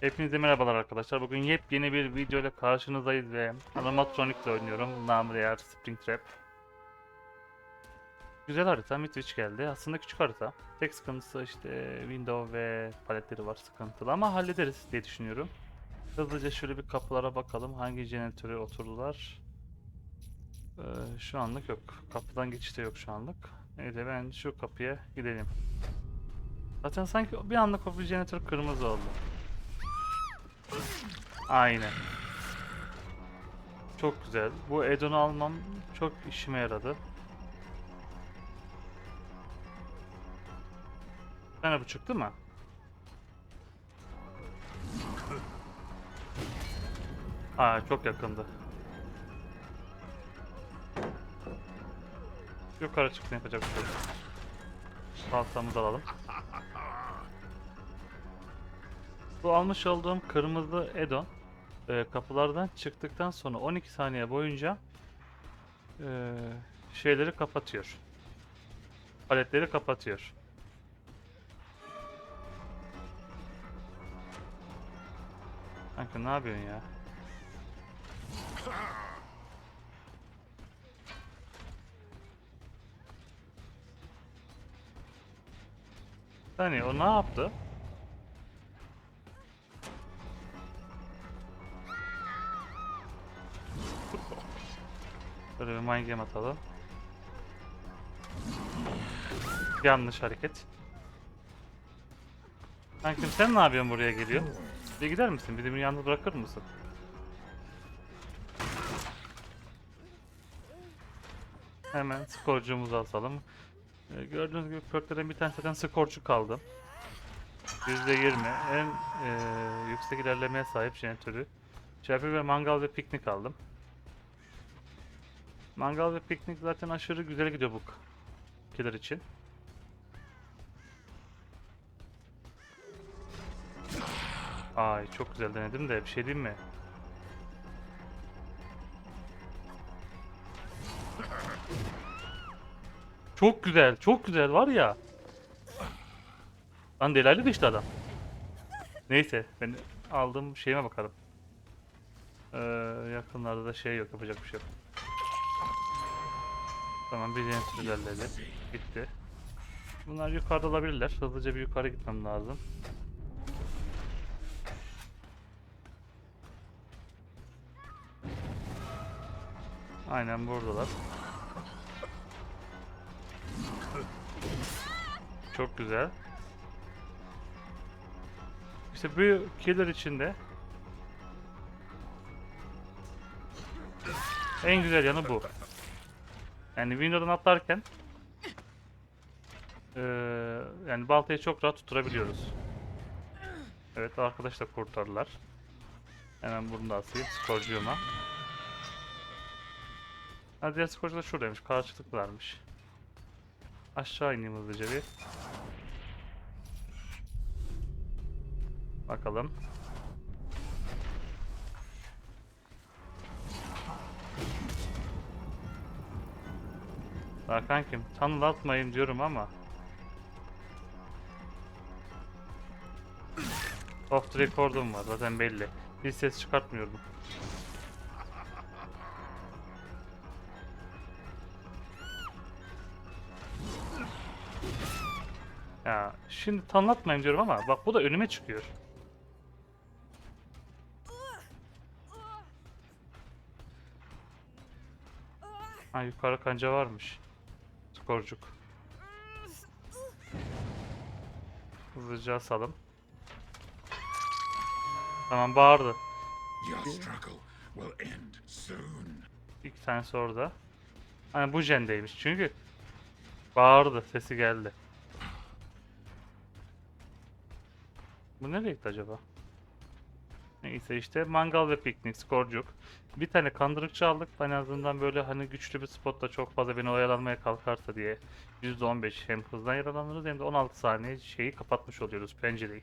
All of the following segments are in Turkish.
Hepinize merhabalar arkadaşlar. Bugün yepyeni bir video ile karşınızdayız ve animatronic ile oynuyorum. Namrear Springtrap. Güzel harita, Mitvich geldi. Aslında küçük harita. Tek sıkıntısı işte window ve paletleri var sıkıntılı ama hallederiz diye düşünüyorum. Hızlıca şöyle bir kapılara bakalım. Hangi jeneratöre oturdular? Ee, şu anlık yok. Kapıdan geçişte yok şu anlık. Neyse ben şu kapıya gidelim. Zaten sanki bir anlık o jeneratör kırmızı oldu. Aynen. Çok güzel. Bu Edon'u almam çok işime yaradı. Bir bu çıktı mı? Aa çok yakındı. Yukarı çıktı yapacak bir şey yok. Baltamızı alalım. Bu almış olduğum kırmızı Edon e, kapılardan çıktıktan sonra 12 saniye boyunca e, şeyleri kapatıyor. Paletleri kapatıyor. Kanka ne yapıyorsun ya? Saniye o ne yaptı? Böyle bir mind game atalım. Yanlış hareket. Kankim sen ne yapıyorsun buraya geliyor? Bir gider misin? Bizi bir yalnız bırakır mısın? Hemen skorcumuzu asalım. Ee, gördüğünüz gibi perklerden bir tane zaten skorcu kaldı. %20 en e, yüksek ilerlemeye sahip jeneratörü. Çerpi ve mangal ve piknik aldım. Mangal ve piknik zaten aşırı güzel gidiyor bu killer için. Ay çok güzel denedim de bir şey diyeyim mi? Çok güzel, çok güzel var ya. Lan delaylı düştü adam. Neyse ben aldığım şeyime bakalım. Ee, yakınlarda da şey yok yapacak bir şey yok. Tamam bir yeni ilerledi. Bitti. Bunlar yukarıda olabilirler. Hızlıca bir yukarı gitmem lazım. Aynen buradalar. Çok güzel. İşte bu killer içinde en güzel yanı bu. Yani Windows'dan atlarken eee yani baltayı çok rahat tutturabiliyoruz. Evet arkadaş da kurtardılar. Hemen bunu da asayım skorcuyuma. Ha diğer skorcu da şuradaymış. Karşılıklarmış. Aşağı ineyim hızlıca bir. Bakalım. Daha kankim tanılatmayın diyorum ama. Off record'um var zaten belli. Bir ses çıkartmıyorum. Ya şimdi tanıtmayayım diyorum ama bak bu da önüme çıkıyor. Ha yukarı kanca varmış. Skorcuk. Hızlıca asalım. Tamam bağırdı. İki tanesi orada. Hani bu jendeymiş çünkü bağırdı sesi geldi. Bu nereye gitti acaba? Neyse işte mangal ve piknik skorcuk. Bir tane kandırıkçı aldık. En azından böyle hani güçlü bir spotta çok fazla beni oyalanmaya kalkarsa diye %15 hem hızdan yaralanırız hem de 16 saniye şeyi kapatmış oluyoruz pencereyi.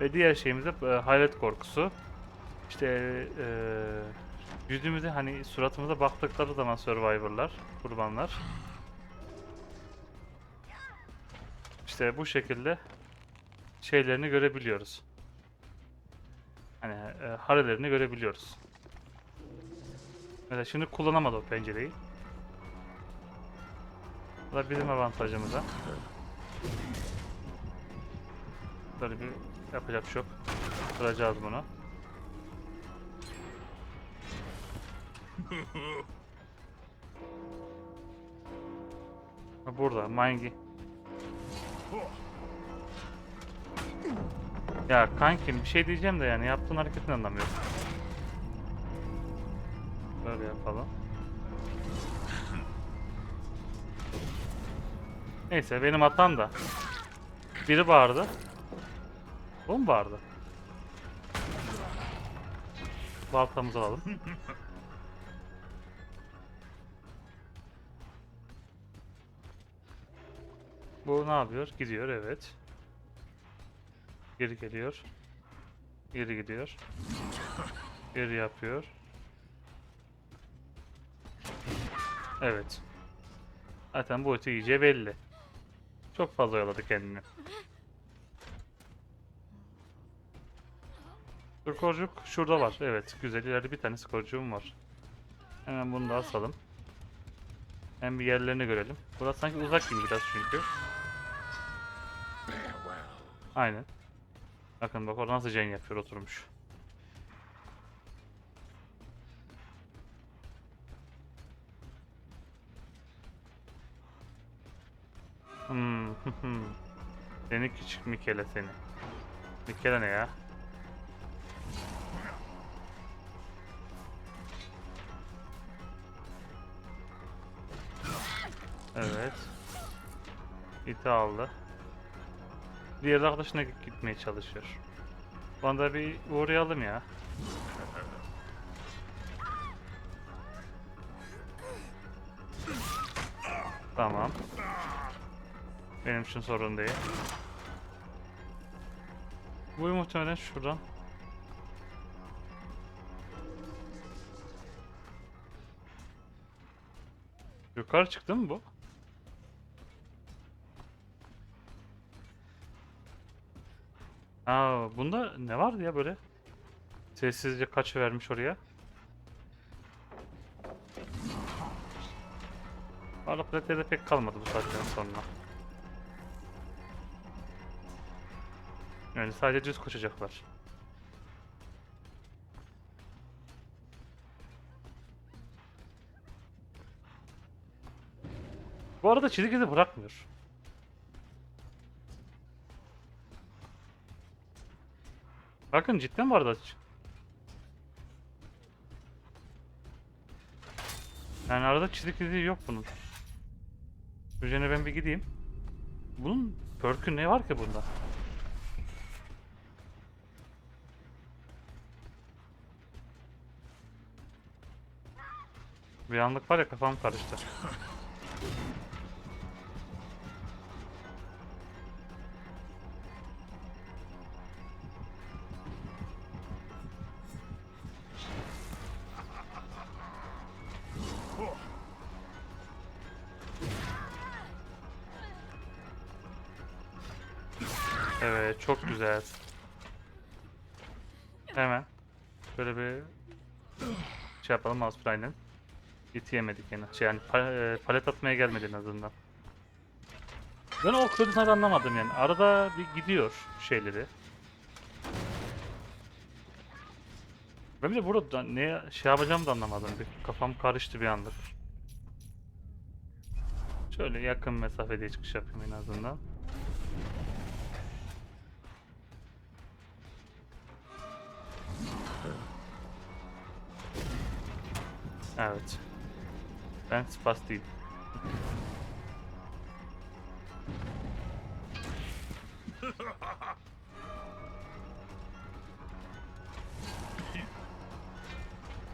Ve diğer şeyimiz de e, hayalet korkusu. İşte e, yüzümüze hani suratımıza baktıkları zaman survivorlar, kurbanlar. İşte bu şekilde şeylerini görebiliyoruz. hani e, harelerini görebiliyoruz. Mesela şimdi kullanamadı o pencereyi. Bu da bizim avantajımıza. Böyle bir yapacak bir şey yok. Kıracağız bunu. Burada Mangi. Ya kankim bir şey diyeceğim de yani yaptığın hareketin anlamıyorum. Böyle yapalım. Neyse benim hatam da. Biri bağırdı. O mu bağırdı? Baltamızı alalım. Bu ne yapıyor? Gidiyor evet. Geri geliyor. Geri gidiyor. Geri yapıyor. Evet. Zaten bu öte iyice belli. Çok fazla oyaladı kendini. Skorcuk şurada var. Evet güzel ileride bir tane skorcuğum var. Hemen bunu da asalım. Hem bir yerlerini görelim. Burası sanki uzak gibi biraz çünkü. Aynen. Bakın bak orada nasıl jen yapıyor oturmuş. Hmm. seni küçük Mikele seni. Mikele ne ya? Evet. İti aldı. Diğer arkadaşına git- gitmeye çalışıyor. Bana bir uğrayalım ya. Tamam. Benim için sorun değil. Bu muhtemelen şuradan. Yukarı çıktı mı bu? Aa, bunda ne vardı ya böyle? Sessizce kaç vermiş oraya. Valla plate'de pek kalmadı bu saatten sonra. Yani sadece düz koşacaklar. Bu arada çizik izi bırakmıyor. Bakın cidden var da. Yani arada çizik izi yok bunun. Üzerine ben bir gideyim. Bunun perk'ü ne var ki bunda? Bir anlık var ya kafam karıştı. Evet çok güzel. Hemen böyle bir şey yapalım mouse aynen. Yetiyemedik yine. Şey yani pa- e, palet atmaya gelmedi en azından. Ben o kırmızıları anlamadım yani. Arada bir gidiyor şeyleri. Ben bir de burada ne şey yapacağımı da anlamadım. Bir kafam karıştı bir anlık. Şöyle yakın mesafede çıkış yapayım en azından. Evet. Ben spas değil.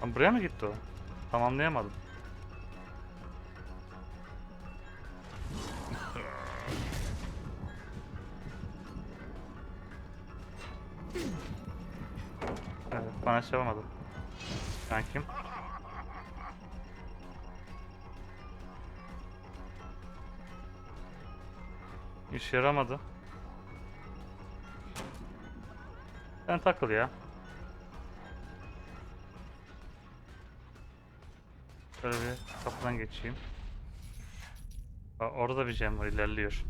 Lan buraya mı gitti o? Tamamlayamadım. Evet, bana şey yapamadım. Sen kim? İşe yaramadı. Sen takıl ya. Şöyle bir kapıdan geçeyim. Orada bir gem var ilerliyor.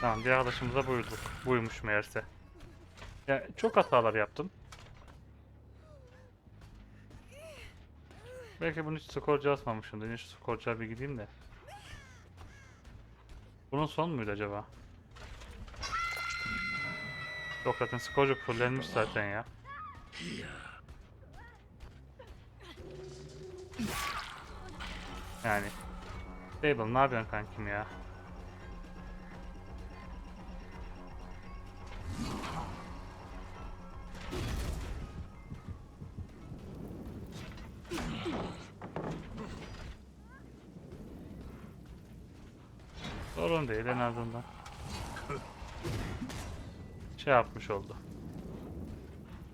Tamam diğer arkadaşımıza buyduk. Buymuş meğerse. Yani çok hatalar yaptım. Belki bunu hiç skorcu asmamışımdır. Hiç skorcuya bir gideyim de. Bunun son muydu acaba? Yok zaten skorcu fullenmiş zaten ya. Yani. Stable ne yapıyorsun kankim ya? Sorun değil en azından. Şey yapmış oldu.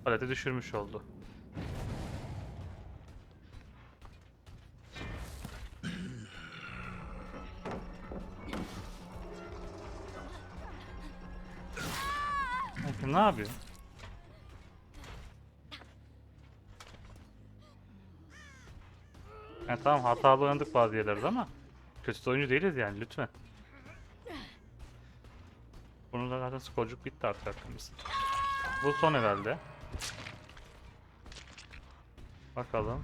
Paleti düşürmüş oldu. Kankim ne yapıyor? Yani tamam hatalı oynadık bazı yerlerde ama kötü oyuncu değiliz yani lütfen. Bunun da zaten skorcuk bitti artık hakkımız. Bu son herhalde. Bakalım.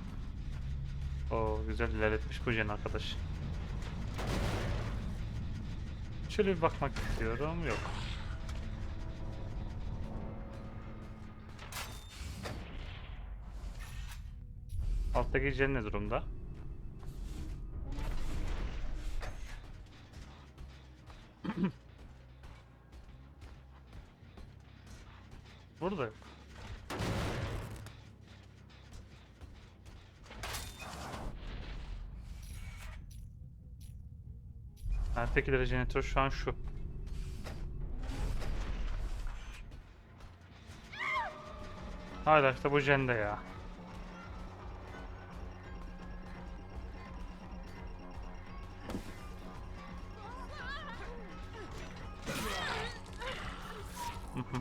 O güzel ilerletmiş bu jen arkadaş. Şöyle bir bakmak istiyorum. Yok. Alttaki jen ne durumda? Burada. Alttaki jeneratör şu an şu. Hala işte bu jende ya.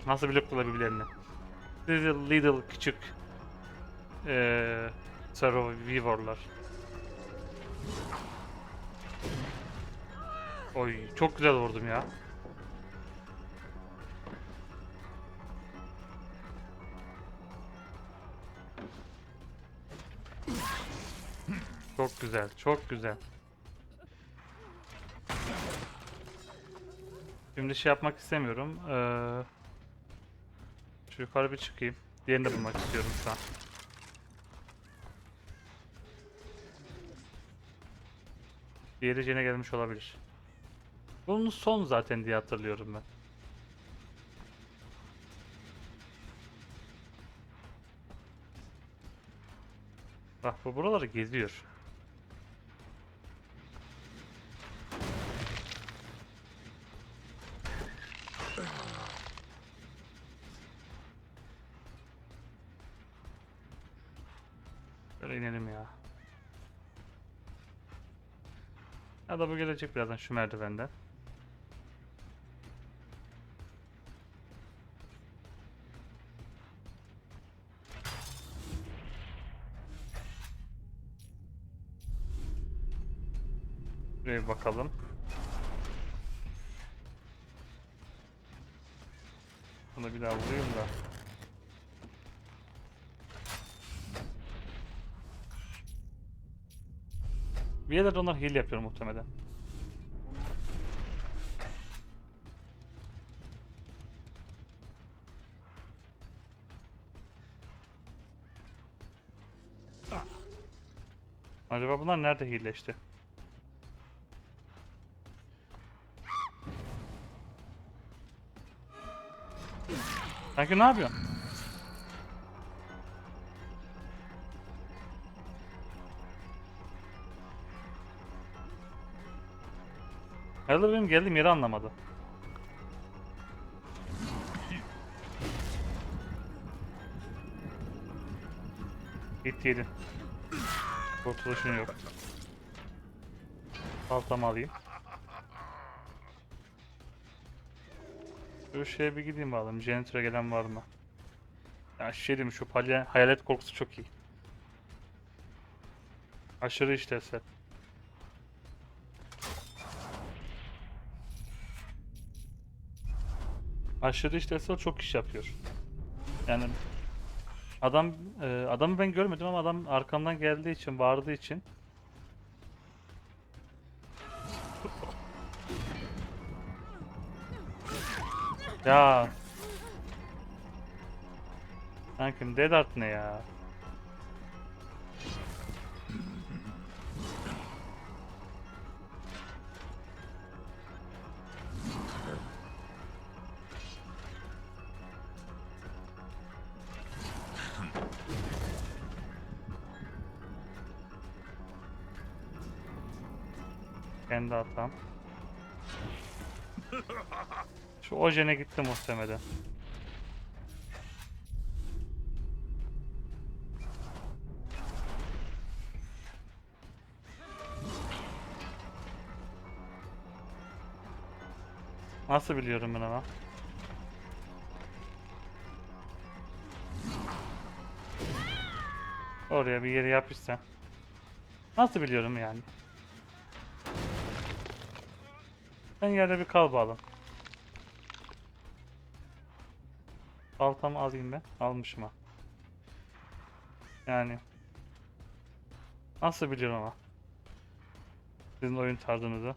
Nasıl bloklar birbirlerini? Little, little küçük eee Survivor'lar. Oy çok güzel vurdum ya. Çok güzel, çok güzel. Şimdi şey yapmak istemiyorum. Eee şu yukarı bir çıkayım. Diğerini de bulmak istiyorum şu an. Diğeri Jen'e gelmiş olabilir. Bunun son zaten diye hatırlıyorum ben. Bak bu buraları geziyor. Böyle inelim ya. Ya da bu gelecek birazdan şu merdivenden. Buraya bir bakalım. Bunu bir daha vurayım da. Bir yerlerde onlar heal yapıyor muhtemelen. Acaba bunlar nerede healleşti? Sanki ne yapıyorsun? Herhalde benim geldiğim yeri anlamadı. Git yedin. Kurtuluşun yok. Baltamı alayım. Şu şeye bir gideyim bakalım. Janitor'a gelen var mı? Ya şey şu palya hayalet korkusu çok iyi. Aşırı işlevsel. Aşırı işlevsel çok iş yapıyor. Yani adam e, adamı ben görmedim ama adam arkamdan geldiği için, bağırdığı için Ya. Kankim Dead Art ne ya? Kendi hatam. Şu ojene gitti muhtemelen. Nasıl biliyorum ben ama? Oraya bir yere yapışsan. Nasıl biliyorum yani? Ben yerde bir kal bağlam. Baltamı alayım ben. Almışım ha. Yani. Nasıl biliyorum ama. Sizin oyun tarzınızı.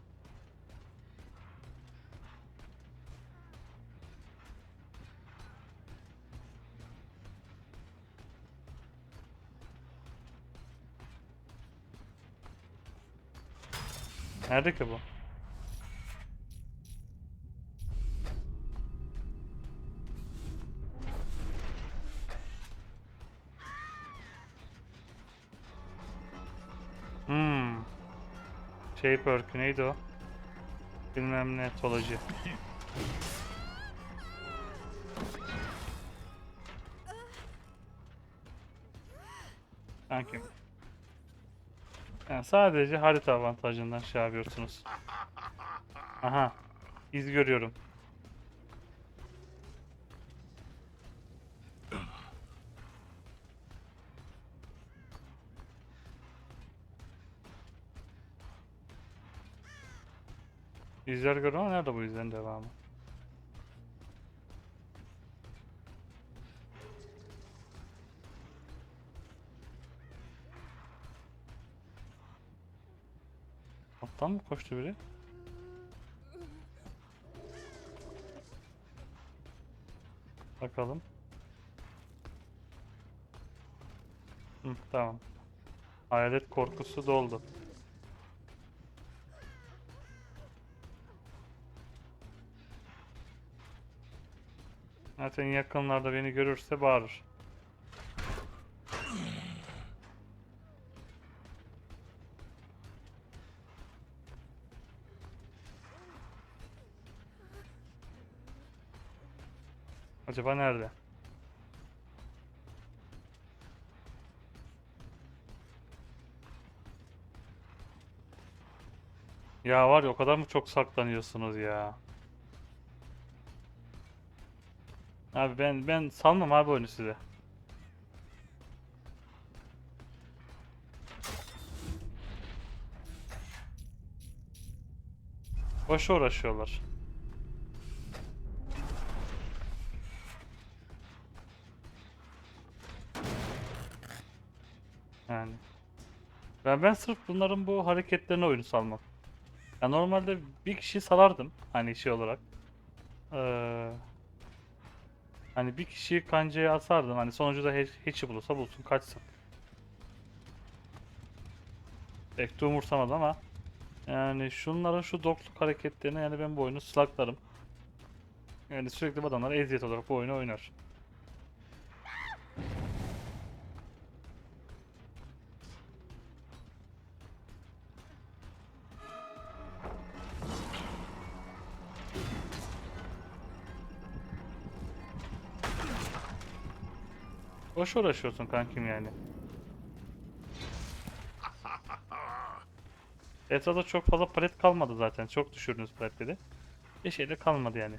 Nerede ki bu? Perkü neydi o? Bilmem ne tolacı. Sanki. Yani sadece harita avantajından şey yapıyorsunuz. Aha. iz görüyorum. İzler görüyorum ama nerede bu izlerin devamı? Alttan mı koştu biri? Bakalım. Hı, tamam. Hayalet korkusu doldu. Zaten yakınlarda beni görürse bağırır. Acaba nerede? Ya var ya o kadar mı çok saklanıyorsunuz ya? Abi ben ben salmam abi oyunu size. Boşa uğraşıyorlar. Yani. Ben ben sırf bunların bu hareketlerine oyunu salmam. Ya normalde bir kişi salardım hani şey olarak. Ee, hani bir kişiyi kancaya asardım hani sonucu da hiç, hiç bulursa bulsun kaçsın. Pek de umursamadım ama yani şunların şu dokluk hareketlerine yani ben bu oyunu slaklarım. Yani sürekli adamlar eziyet olarak bu oyunu oynar. Boş uğraşıyorsun kankim yani. Etrafta çok fazla palet kalmadı zaten. Çok düşürdünüz paletleri. Bir şey de kalmadı yani.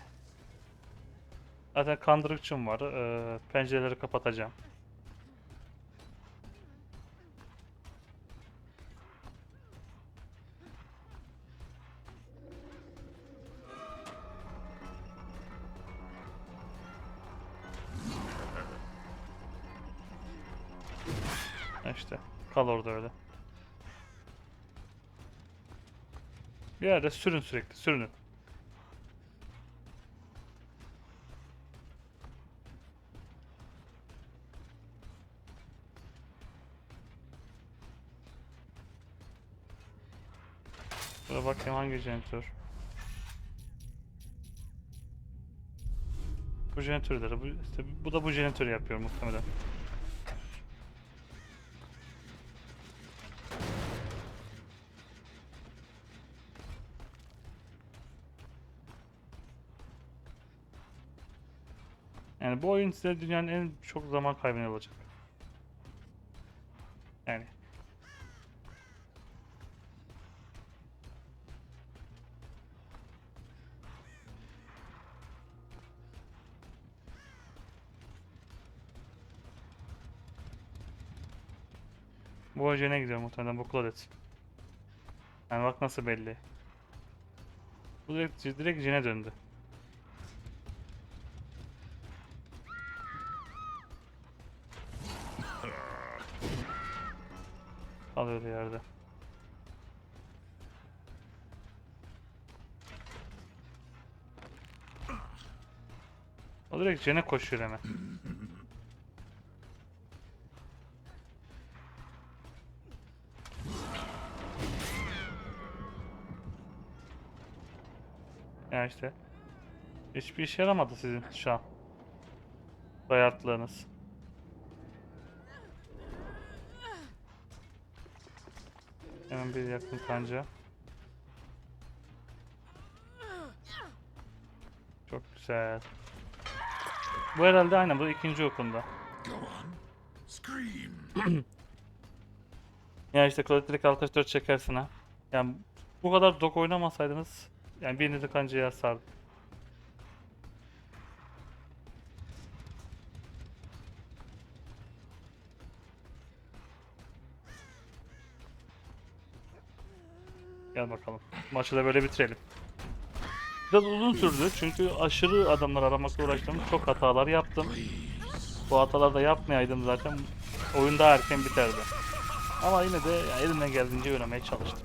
Zaten kandırıkçım var. Ee, pencereleri kapatacağım. Kal orada öyle. Bir yerde sürün sürekli sürünün. Dur bakayım hangi jeneratör. Bu jeneratörleri bu işte bu da bu jeneratörü yapıyor muhtemelen. Yani bu oyun size dünyanın en çok zaman kaybını olacak. Yani. Bu hocaya gidiyor muhtemelen bu Claudette. Yani bak nasıl belli. Bu direkt, direkt Jin'e döndü. Kal öyle yerde. O direkt Jen'e koşuyor hemen. Ya işte. Hiçbir işe yaramadı sizin şu an. Dayartlarınız. Bir yakın kanca. Çok güzel. Bu herhalde aynen bu ikinci okunda. Ya işte Claudette'lik alt 4 çekersin ha. Yani bu kadar dok oynamasaydınız yani birinizi kancaya sardı. Gel bakalım. Maçı da böyle bitirelim. Biraz uzun sürdü çünkü aşırı adamlar aramakla uğraştım. Çok hatalar yaptım. Bu hataları da yapmayaydım zaten oyun daha erken biterdi. Ama yine de elimden geldiğince oynamaya çalıştım.